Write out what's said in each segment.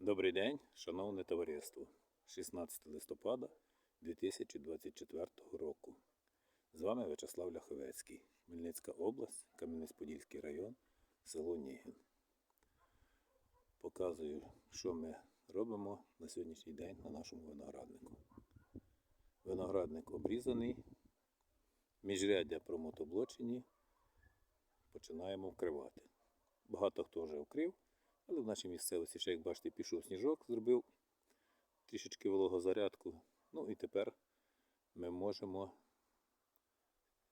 Добрий день, шановне товариство. 16 листопада 2024 року. З вами В'ячеслав Ляховецький, Хмельницька область, Кам'янець-Подільський район, село Нігін. Показую, що ми робимо на сьогоднішній день на нашому винограднику. Виноградник обрізаний, міжряддя промотоблочені, починаємо вкривати. Багато хто вже вкрив, але в нашій місцевості, ще як бачите, пішов сніжок, зробив трішечки вологозарядку. Ну і тепер ми можемо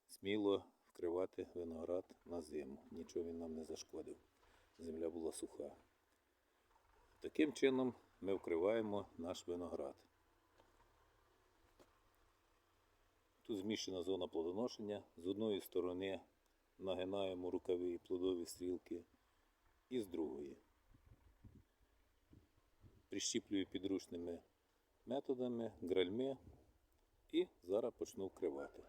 сміло вкривати виноград на зиму. Нічого він нам не зашкодив. Земля була суха. Таким чином ми вкриваємо наш виноград. Тут зміщена зона плодоношення. З одної сторони нагинаємо рукави і плодові стрілки, і з другої. Прищіплюю підручними методами, гральми і зараз почну вкривати.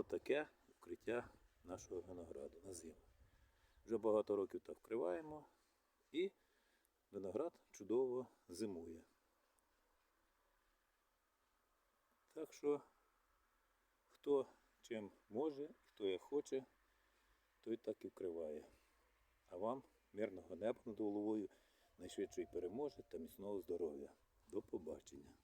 Отаке вкриття нашого винограду на зиму. Вже багато років так вкриваємо і виноград чудово зимує. Так що, хто чим може, хто як хоче, той так і вкриває. А вам мирного неба над головою, найшвидшої переможі та міцного здоров'я. До побачення.